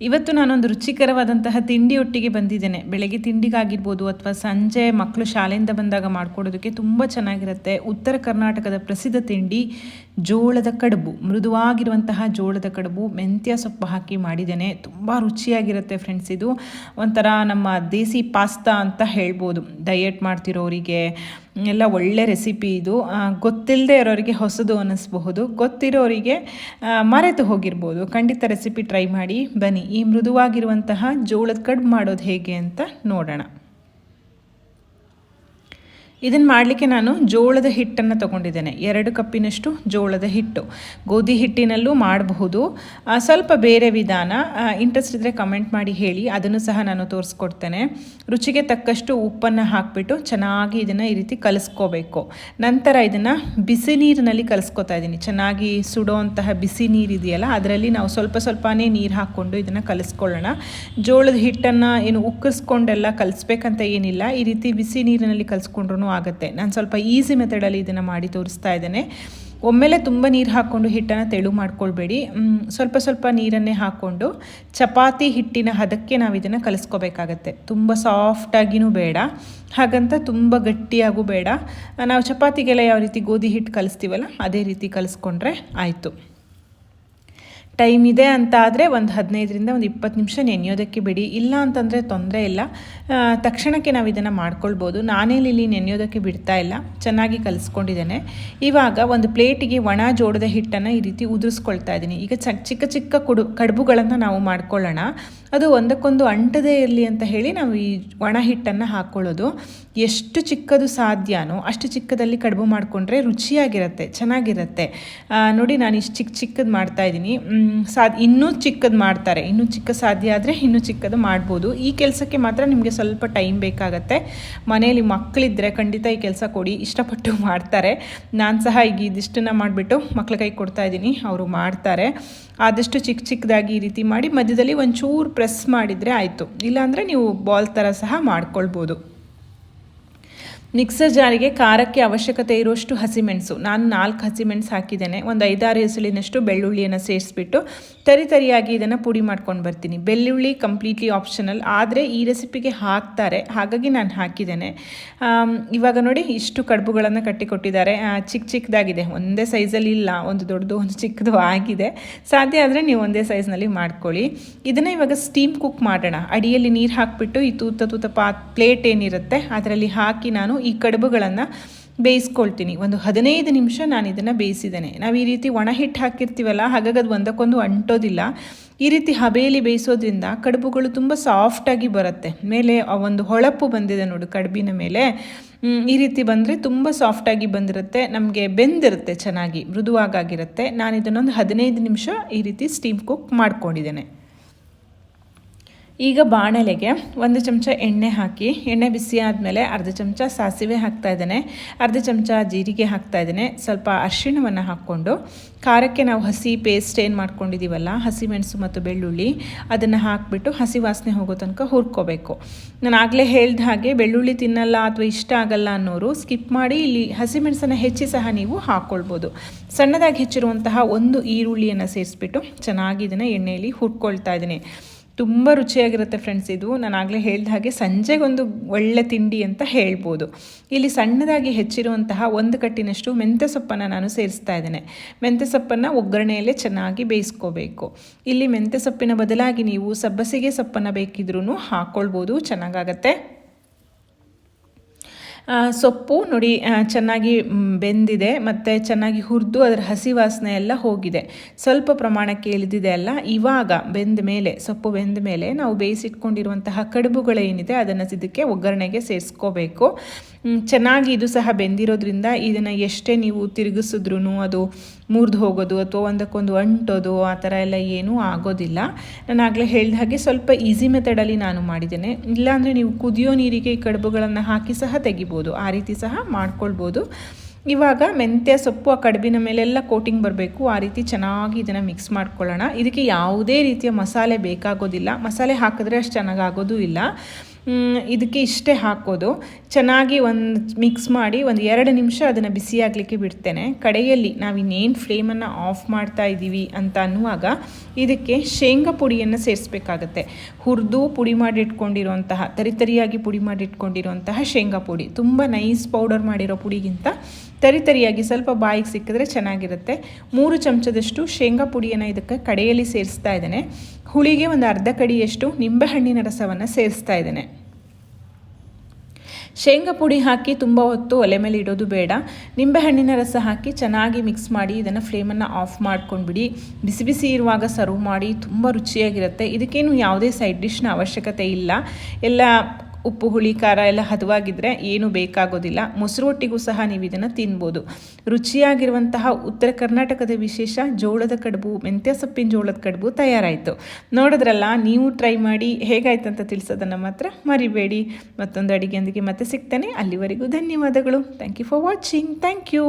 ಇವತ್ತು ನಾನೊಂದು ರುಚಿಕರವಾದಂತಹ ತಿಂಡಿ ಒಟ್ಟಿಗೆ ಬಂದಿದ್ದೇನೆ. ಬೆಳಗ್ಗೆ ತಿಂಡಿಗಾಗಿರ್ಬೋದು ಅಥವಾ ಸಂಜೆ ಮಕ್ಕಳು ಶಾಲೆಯಿಂದ ಬಂದಾಗ ಮಾಡ್ಕೊಡೋದಕ್ಕೆ ತುಂಬ ಚೆನ್ನಾಗಿರುತ್ತೆ. ಉತ್ತರ ಕರ್ನಾಟಕದ ಪ್ರಸಿದ್ಧ ತಿಂಡಿ ಜೋಳದ ಕಡುಬು, ಮೃದುವಾಗಿರುವಂತಹ ಜೋಳದ ಕಡುಬು ಮೆಂತ್ಯ ಸೊಪ್ಪು ಹಾಕಿ ಮಾಡಿದ್ದೇನೆ. ತುಂಬ ರುಚಿಯಾಗಿರುತ್ತೆ ಫ್ರೆಂಡ್ಸ್ ಇದು. ಒಂಥರ ನಮ್ಮ ದೇಸಿ ಪಾಸ್ತಾ ಅಂತ ಹೇಳ್ಬೋದು. ಡಯಟ್ ಮಾಡ್ತಿರೋರಿಗೆ, ಎಲ್ಲ ಒಳ್ಳೆ ರೆಸಿಪಿ ಇದು. ಗೊತ್ತಿಲ್ಲದೆ ಇರೋರಿಗೆ ಹೊಸದು ಅನ್ನಿಸ್ಬಹುದು. ಗೊತ್ತಿರೋರಿಗೆ ಮರೆತು ಹೋಗಿರ್ಬೋದು. ಖಂಡಿತ ರೆಸಿಪಿ ಟ್ರೈ ಮಾಡಿ, ಬನ್ನಿ. ಈ ಮೃದುವಾಗಿರುವಂತಹ ಜೋಳದ ಕಡುಬು ಮಾಡೋದು ಹೇಗೆ ಅಂತ ನೋಡೋಣ. ಇದನ್ನು ಮಾಡಲಿಕ್ಕೆ ನಾನು ಜೋಳದ ಹಿಟ್ಟನ್ನು ತಗೊಂಡಿದ್ದೇನೆ. ಎರಡು ಕಪ್ಪಿನಷ್ಟು ಜೋಳದ ಹಿಟ್ಟು. ಗೋಧಿ ಹಿಟ್ಟಿನಲ್ಲೂ ಮಾಡಬಹುದು. ಸ್ವಲ್ಪ ಬೇರೆ ವಿಧಾನ. ಇಂಟ್ರೆಸ್ಟ್ ಇದ್ದರೆ ಕಮೆಂಟ್ ಮಾಡಿ ಹೇಳಿ. ಅದನ್ನು ಸಹ ನಾನು ತೋರಿಸ್ಕೊಡ್ತೇನೆ. ರುಚಿಗೆ ತಕ್ಕಷ್ಟು ಉಪ್ಪನ್ನು ಹಾಕಿಬಿಟ್ಟು ಚೆನ್ನಾಗಿ ಇದನ್ನು ಈ ರೀತಿ ಕಲಿಸ್ಕೋಬೇಕು. ನಂತರ ಇದನ್ನು ಬಿಸಿ ನೀರಿನಲ್ಲಿ ಕಲಿಸ್ಕೊತಾ ಇದ್ದೀನಿ. ಚೆನ್ನಾಗಿ ಸುಡೋವಂತಹ ಬಿಸಿ ನೀರು ಇದೆಯಲ್ಲ, ಅದರಲ್ಲಿ ನಾವು ಸ್ವಲ್ಪ ಸ್ವಲ್ಪನೇ ನೀರು ಹಾಕ್ಕೊಂಡು ಇದನ್ನು ಕಲಿಸ್ಕೊಳ್ಳೋಣ. ಜೋಳದ ಹಿಟ್ಟನ್ನು ಏನು ಉಕ್ಕಿಸ್ಕೊಂಡೆಲ್ಲ ಕಲಿಸ್ಬೇಕಂತ ಏನಿಲ್ಲ. ಈ ರೀತಿ ಬಿಸಿ ನೀರಿನಲ್ಲಿ ಕಲಿಸ್ಕೊಂಡ್ರೂ ಆಗುತ್ತೆ. ನಾನು ಸ್ವಲ್ಪ ಈಸಿ ಮೆಥಡಲ್ಲಿ ಇದನ್ನು ಮಾಡಿ ತೋರಿಸ್ತಾ ಇದ್ದೇನೆ. ಒಮ್ಮೆಲೆ ತುಂಬ ನೀರು ಹಾಕ್ಕೊಂಡು ಹಿಟ್ಟನ್ನು ತೆಳು ಮಾಡ್ಕೊಳ್ಬೇಡಿ. ಸ್ವಲ್ಪ ಸ್ವಲ್ಪ ನೀರನ್ನೇ ಹಾಕ್ಕೊಂಡು ಚಪಾತಿ ಹಿಟ್ಟಿನ ಹದಕ್ಕೆ ನಾವು ಇದನ್ನು ಕಲಿಸ್ಕೋಬೇಕಾಗತ್ತೆ. ತುಂಬ ಸಾಫ್ಟಾಗಿಯೂ ಬೇಡ. ಹಾಗಂತ ತುಂಬ ಗಟ್ಟಿಯಾಗೂ ಬೇಡ. ನಾವು ಚಪಾತಿಗೆಲ್ಲ ಯಾವ ರೀತಿ ಗೋಧಿ ಹಿಟ್ಟು ಕಲಿಸ್ತೀವಲ್ಲ, ಅದೇ ರೀತಿ ಕಲಿಸ್ಕೊಂಡ್ರೆ ಆಯಿತು. ಟೈಮ್ ಇದೆ ಅಂತ ಆದರೆ ಒಂದು ಹದಿನೈದರಿಂದ ಒಂದು ಇಪ್ಪತ್ತು ನಿಮಿಷ ನೆನೆಯೋದಕ್ಕೆ ಬಿಡಿ. ಇಲ್ಲ ಅಂತಂದರೆ ತೊಂದರೆ ಇಲ್ಲ. ತಕ್ಷಣಕ್ಕೆ ನಾವು ಇದನ್ನು ಮಾಡ್ಕೊಳ್ಬೋದು. ನಾನೇ ಇಲ್ಲಿ ನೆನೆಯೋದಕ್ಕೆ ಬಿಡ್ತಾ ಇಲ್ಲ. ಚೆನ್ನಾಗಿ ಕಲಿಸ್ಕೊಂಡಿದ್ದೇನೆ. ಇವಾಗ ಒಂದು ಪ್ಲೇಟಿಗೆ ಒಣ ಜೋಡದ ಹಿಟ್ಟನ್ನು ಈ ರೀತಿ ಉದುರಿಸ್ಕೊಳ್ತಾ ಇದ್ದೀನಿ. ಈಗ ಚಿಕ್ಕ ಚಿಕ್ಕ ಕುಡು, ಕಡುಬುಗಳನ್ನು ನಾವು ಮಾಡ್ಕೊಳ್ಳೋಣ. ಅದು ಒಂದಕ್ಕೊಂದು ಅಂಟದೇ ಇರಲಿ ಅಂತ ಹೇಳಿ ನಾವು ಈ ಒಣ ಹಿಟ್ಟನ್ನು ಹಾಕ್ಕೊಳ್ಳೋದು. ಎಷ್ಟು ಚಿಕ್ಕದು ಸಾಧ್ಯನೋ ಅಷ್ಟು ಚಿಕ್ಕದಲ್ಲಿ ಕಡುಬು ಮಾಡಿಕೊಂಡ್ರೆ ರುಚಿಯಾಗಿರುತ್ತೆ, ಚೆನ್ನಾಗಿರುತ್ತೆ. ನೋಡಿ ನಾನು ಇಷ್ಟು ಚಿಕ್ಕ ಚಿಕ್ಕದು ಮಾಡ್ತಾ ಇದ್ದೀನಿ. ಸಾ ಇನ್ನೂ ಚಿಕ್ಕದು ಮಾಡ್ತಾರೆ. ಇನ್ನೂ ಚಿಕ್ಕ ಸಾಧ್ಯ ಆದರೆ ಇನ್ನೂ ಚಿಕ್ಕದು ಮಾಡ್ಬೋದು. ಈ ಕೆಲಸಕ್ಕೆ ಮಾತ್ರ ನಿಮಗೆ ಸ್ವಲ್ಪ ಟೈಮ್ ಬೇಕಾಗತ್ತೆ. ಮನೆಯಲ್ಲಿ ಮಕ್ಕಳಿದ್ದರೆ ಖಂಡಿತ ಈ ಕೆಲಸ ಕೊಡಿ, ಇಷ್ಟಪಟ್ಟು ಮಾಡ್ತಾರೆ. ನಾನು ಸಹ ಈಗ ಇದಿಷ್ಟನ್ನು ಮಾಡಿಬಿಟ್ಟು ಮಕ್ಕಳ ಕೈ ಕೊಡ್ತಾ ಇದ್ದೀನಿ. ಅವರು ಮಾಡ್ತಾರೆ. ಆದಷ್ಟು ಚಿಕ್ಕ ಚಿಕ್ಕದಾಗಿ ಈ ರೀತಿ ಮಾಡಿ ಮಧ್ಯದಲ್ಲಿ ಒಂಚೂರು ಪ್ರೆಸ್ ಮಾಡಿದರೆ ಆಯಿತು. ಇಲ್ಲಾಂದರೆ ನೀವು ಬಾಲ್ ಥರ ಸಹ ಮಾಡ್ಕೊಳ್ಬೋದು. ಮಿಕ್ಸರ್ ಜಾರಿಗೆ ಖಾರಕ್ಕೆ ಅವಶ್ಯಕತೆ ಇರುವಷ್ಟು ಹಸಿಮೆಣಸು. ನಾನು ನಾಲ್ಕು ಹಸಿಮೆಣಸು ಹಾಕಿದ್ದೇನೆ. ಒಂದು ಐದಾರು ಹೆಸಳಿನಷ್ಟು ಬೆಳ್ಳುಳ್ಳಿಯನ್ನು ಸೇರಿಸ್ಬಿಟ್ಟು ತರಿ ತರಿಯಾಗಿ ಇದನ್ನು ಪುಡಿ ಮಾಡ್ಕೊಂಡು ಬರ್ತೀನಿ. ಬೆಳ್ಳುಳ್ಳಿ ಕಂಪ್ಲೀಟ್ಲಿ ಆಪ್ಷನಲ್ ಆದರೆ ಈ ರೆಸಿಪಿಗೆ ಹಾಕ್ತಾರೆ. ಹಾಗಾಗಿ ನಾನು ಹಾಕಿದ್ದೇನೆ. ಇವಾಗ ನೋಡಿ ಇಷ್ಟು ಕಡುಬುಗಳನ್ನು ಕಟ್ಟಿಕೊಟ್ಟಿದ್ದಾರೆ. ಚಿಕ್ಕ ಚಿಕ್ಕದಾಗಿದೆ ಒಂದೇ ಸೈಜಲ್ಲಿ ಇಲ್ಲ. ಒಂದು ದೊಡ್ಡದು, ಒಂದು ಚಿಕ್ಕದು ಆಗಿದೆ. ಸಾಧ್ಯ ಆದರೆ ನೀವು ಒಂದೇ ಸೈಜ್ನಲ್ಲಿ ಮಾಡ್ಕೊಳ್ಳಿ. ಇದನ್ನು ಇವಾಗ ಸ್ಟೀಮ್ ಕುಕ್ ಮಾಡೋಣ. ಅಡಿಯಲ್ಲಿ ನೀರು ಹಾಕಿಬಿಟ್ಟು ಈ ತೂತ ತೂತ ಪಾ ಪ್ಲೇಟ್ ಏನಿರುತ್ತೆ, ಅದರಲ್ಲಿ ಹಾಕಿ ನಾನು ಈ ಕಡುಬುಗಳನ್ನು ಬೇಯಿಸ್ಕೊಳ್ತೀನಿ. ಒಂದು ಹದಿನೈದು ನಿಮಿಷ ನಾನು ಇದನ್ನು ಬೇಯಿಸಿದ್ದೇನೆ. ನಾವು ಈ ರೀತಿ ಒಣ ಹಿಟ್ಟು ಹಾಕಿರ್ತೀವಲ್ಲ ಹಾಗಾಗಿ ಅದು ಒಂದಕ್ಕೊಂದು ಅಂಟೋದಿಲ್ಲ. ಈ ರೀತಿ ಹಬೆಯಲ್ಲಿ ಬೇಯಿಸೋದ್ರಿಂದ ಕಡುಬುಗಳು ತುಂಬ ಸಾಫ್ಟಾಗಿ ಬರುತ್ತೆ. ಮೇಲೆ ಆ ಒಂದು ಹೊಳಪು ಬಂದಿದೆ ನೋಡು ಕಡುಬಿನ ಮೇಲೆ. ಈ ರೀತಿ ಬಂದರೆ ತುಂಬ ಸಾಫ್ಟಾಗಿ ಬಂದಿರುತ್ತೆ. ನಮಗೆ ಬೆಂದಿರುತ್ತೆ ಚೆನ್ನಾಗಿ ಮೃದುವಾಗಾಗಿರುತ್ತೆ ನಾನು ಇದನ್ನೊಂದು ಹದಿನೈದು ನಿಮಿಷ ಈ ರೀತಿ ಸ್ಟೀಮ್ ಕುಕ್ ಮಾಡ್ಕೊಂಡಿದ್ದೇನೆ. ಈಗ ಬಾಣಲೆಗೆ ಒಂದು ಚಮಚ ಎಣ್ಣೆ ಹಾಕಿ, ಎಣ್ಣೆ ಬಿಸಿ ಆದಮೇಲೆ ಅರ್ಧ ಚಮಚ ಸಾಸಿವೆ ಹಾಕ್ತಾ ಇದ್ದೇನೆ. ಅರ್ಧ ಚಮಚ ಜೀರಿಗೆ ಹಾಕ್ತಾ ಇದ್ದೇನೆ. ಸ್ವಲ್ಪ ಅರಿಶಿಣವನ್ನು ಹಾಕ್ಕೊಂಡು, ಖಾರಕ್ಕೆ ನಾವು ಹಸಿ ಪೇಸ್ಟ್ ಏನು ಮಾಡ್ಕೊಂಡಿದ್ದೀವಲ್ಲ ಹಸಿಮೆಣಸು ಮತ್ತು ಬೆಳ್ಳುಳ್ಳಿ, ಅದನ್ನು ಹಾಕಿಬಿಟ್ಟು ಹಸಿ ವಾಸನೆ ಹೋಗೋ ತನಕ ಹುರ್ಕೋಬೇಕು. ನಾನು ಆಗಲೇ ಹೇಳ್ದ ಹಾಗೆ ಬೆಳ್ಳುಳ್ಳಿ ತಿನ್ನಲ್ಲ ಅಥವಾ ಇಷ್ಟ ಆಗಲ್ಲ ಅನ್ನೋರು ಸ್ಕಿಪ್ ಮಾಡಿ ಇಲ್ಲಿ ಹಸಿಮೆಣಸನ್ನು ಹೆಚ್ಚಿ ಸಹ ನೀವು ಹಾಕ್ಕೊಳ್ಬೋದು ಸಣ್ಣದಾಗಿ ಹೆಚ್ಚಿರುವಂತಹ ಒಂದು ಈರುಳ್ಳಿಯನ್ನು ಸೇರಿಸ್ಬಿಟ್ಟು ಚೆನ್ನಾಗಿ ಇದನ್ನು ಎಣ್ಣೆಯಲ್ಲಿ ಹುರ್ಕೊಳ್ತಾ ಇದ್ದೀನಿ. ತುಂಬ ರುಚಿಯಾಗಿರುತ್ತೆ ಫ್ರೆಂಡ್ಸ್ ಇದು. ನಾನು ಆಗಲೇ ಹೇಳಿದ ಹಾಗೆ ಸಂಜೆಗೊಂದು ಒಳ್ಳೆ ತಿಂಡಿ ಅಂತ ಹೇಳ್ಬೋದು. ಇಲ್ಲಿ ಸಣ್ಣದಾಗಿ ಹೆಚ್ಚಿರುವಂತಹ ಒಂದು ಕಟ್ಟಿನಷ್ಟು ಮೆಂತ್ಯ ಸೊಪ್ಪನ್ನು ನಾನು ಸೇರಿಸ್ತಾ ಇದ್ದೇನೆ. ಮೆಂತ್ಯ ಸೊಪ್ಪನ್ನು ಒಗ್ಗರಣೆಯಲ್ಲೇ ಚೆನ್ನಾಗಿ ಬೇಯಿಸ್ಕೋಬೇಕು. ಇಲ್ಲಿ ಮೆಂತ್ಯ ಸೊಪ್ಪಿನ ಬದಲಾಗಿ ನೀವು ಸಬ್ಬಸಿಗೆ ಸೊಪ್ಪನ್ನು ಬೇಕಿದ್ರೂ ಹಾಕ್ಕೊಳ್ಬೋದು ಚೆನ್ನಾಗಾಗತ್ತೆ. ಸೊಪ್ಪು ನೋಡಿ ಚೆನ್ನಾಗಿ ಬೆಂದಿದೆ, ಮತ್ತು ಚೆನ್ನಾಗಿ ಹುರಿದು ಅದರ ಹಸಿ ವಾಸನೆ ಎಲ್ಲ ಹೋಗಿದೆ. ಸ್ವಲ್ಪ ಪ್ರಮಾಣಕ್ಕೆ ಇಳಿದಿದೆ ಅಲ್ಲ, ಇವಾಗ ಬೆಂದ ಮೇಲೆ, ಸೊಪ್ಪು ಬೆಂದ ಮೇಲೆ ನಾವು ಬೇಯಿಸಿಟ್ಕೊಂಡಿರುವಂತಹ ಕಡುಬುಗಳೇನಿದೆ ಅದನ್ನು ಇದಕ್ಕೆ ಒಗ್ಗರಣೆಗೆ ಸೇರಿಸ್ಕೋಬೇಕು. ಚೆನ್ನಾಗಿ ಇದು ಸಹ ಬೆಂದಿರೋದ್ರಿಂದ ಇದನ್ನು ಎಷ್ಟೇ ನೀವು ತಿರುಗಿಸಿದ್ರೂ ಅದು ಮುರಿದು ಹೋಗೋದು ಅಥವಾ ಒಂದಕ್ಕೊಂದು ಅಂಟೋದು ಆ ಥರ ಎಲ್ಲ ಏನೂ ಆಗೋದಿಲ್ಲ. ನಾನು ಆಗಲೇ ಹೇಳಿದ ಹಾಗೆ ಸ್ವಲ್ಪ ಈಸಿ ಮೆಥಡಲ್ಲಿ ನಾನು ಮಾಡಿದ್ದೇನೆ. ಇಲ್ಲಾಂದರೆ ನೀವು ಕುದಿಯೋ ನೀರಿಗೆ ಕಡುಬುಗಳನ್ನು ಹಾಕಿ ಸಹ ತೆಗಿಬೋದು. ಆ ರೀತಿ ಸಹ ಮಾಡ್ಕೊಳ್ಬೋದು. ಇವಾಗ ಮೆಂತ್ಯ, ಸೊಪ್ಪು ಆ ಕಡುಬಿನ ಮೇಲೆಲ್ಲ ಕೋಟಿಂಗ್ ಬರಬೇಕು. ಆ ರೀತಿ ಚೆನ್ನಾಗಿ ಇದನ್ನು ಮಿಕ್ಸ್ ಮಾಡ್ಕೊಳ್ಳೋಣ. ಇದಕ್ಕೆ ಯಾವುದೇ ರೀತಿಯ ಮಸಾಲೆ ಬೇಕಾಗೋದಿಲ್ಲ. ಮಸಾಲೆ ಹಾಕಿದ್ರೆ ಅಷ್ಟು ಚೆನ್ನಾಗಾಗೋದೂ ಇಲ್ಲ. ಇದಕ್ಕೆ ಇಷ್ಟೇ ಹಾಕೋದು. ಚೆನ್ನಾಗಿ ಒಂದು ಮಿಕ್ಸ್ ಮಾಡಿ ಒಂದು ಎರಡು ನಿಮಿಷ ಅದನ್ನು ಬಿಸಿಯಾಗಲಿಕ್ಕೆ ಬಿಡ್ತೇನೆ. ಕಡೆಯಲ್ಲಿ ನಾವು ಇನ್ನೇನು ಫ್ಲೇಮನ್ನು ಆಫ್ ಮಾಡ್ತಾ ಇದ್ದೀವಿ ಅಂತ ಅನ್ನುವಾಗ ಇದಕ್ಕೆ ಶೇಂಗಾ ಪುಡಿಯನ್ನು ಸೇರಿಸ್ಬೇಕಾಗತ್ತೆ. ಹುರಿದು ಪುಡಿ ಮಾಡಿಟ್ಕೊಂಡಿರುವಂತಹ ತರಿತರಿಯಾಗಿ ಪುಡಿ ಮಾಡಿಟ್ಕೊಂಡಿರುವಂತಹ ಶೇಂಗಾ ಪುಡಿ. ತುಂಬ ನೈಸ್ ಪೌಡರ್ ಮಾಡಿರೋ ಪುಡಿಗಿಂತ ತರಿತರಿಯಾಗಿ ಸ್ವಲ್ಪ ಬಾಯಿಗೆ ಸಿಕ್ಕಿದ್ರೆ ಚೆನ್ನಾಗಿರುತ್ತೆ. ಮೂರು ಚಮಚದಷ್ಟು ಶೇಂಗಾ ಪುಡಿಯನ್ನು ಇದಕ್ಕೆ ಕಡೆಯಲ್ಲಿ ಸೇರಿಸ್ತಾ ಇದ್ದೇನೆ. ಹುಳಿಗೆ ಒಂದು ಅರ್ಧ ಕಡಿಯಷ್ಟು ನಿಂಬೆಹಣ್ಣಿನ ರಸವನ್ನು ಸೇರಿಸ್ತಾ ಇದ್ದೇನೆ. ಶೇಂಗಾ ಪುಡಿ ಹಾಕಿ ತುಂಬ ಹೊತ್ತು ಒಲೆ ಮೇಲೆ ಇಡೋದು ಬೇಡ. ನಿಂಬೆಹಣ್ಣಿನ ರಸ ಹಾಕಿ ಚೆನ್ನಾಗಿ ಮಿಕ್ಸ್ ಮಾಡಿ ಇದನ್ನು ಫ್ಲೇಮನ್ನು ಆಫ್ ಮಾಡ್ಕೊಂಡ್ಬಿಡಿ. ಬಿಸಿ ಬಿಸಿ ಇರುವಾಗ ಸರ್ವ್ ಮಾಡಿ ತುಂಬ ರುಚಿಯಾಗಿರುತ್ತೆ. ಇದಕ್ಕೇನು ಯಾವುದೇ ಸೈಡ್ ಡಿಶ್ನ ಅವಶ್ಯಕತೆ ಇಲ್ಲ. ಎಲ್ಲ ಉಪ್ಪು, ಹುಳಿ, ಖಾರ ಎಲ್ಲ ಹದವಾಗಿದ್ದರೆ ಏನು ಬೇಕಾಗೋದಿಲ್ಲ. ಮೊಸರು ಒಟ್ಟಿಗೂ ಸಹ ನೀವು ಇದನ್ನು ತಿನ್ಬೋದು. ರುಚಿಯಾಗಿರುವಂತಹ ಉತ್ತರ ಕರ್ನಾಟಕದ ವಿಶೇಷ ಜೋಳದ ಕಡುಬು, ಮೆಂತ್ಯ ಸೊಪ್ಪಿನ ಜೋಳದ ಕಡುಬು ತಯಾರಾಯಿತು. ನೋಡಿದ್ರಲ್ಲ, ನೀವು ಟ್ರೈ ಮಾಡಿ ಹೇಗಾಯ್ತು ಅಂತ ತಿಳಿಸೋದನ್ನು ಮಾತ್ರ ಮರಿಬೇಡಿ. ಮತ್ತೊಂದು ಅಡುಗೆಯೊಂದಿಗೆ ಮತ್ತೆ ಸಿಗ್ತಾನೆ. ಅಲ್ಲಿವರೆಗೂ ಧನ್ಯವಾದಗಳು. Thank you for watching thank you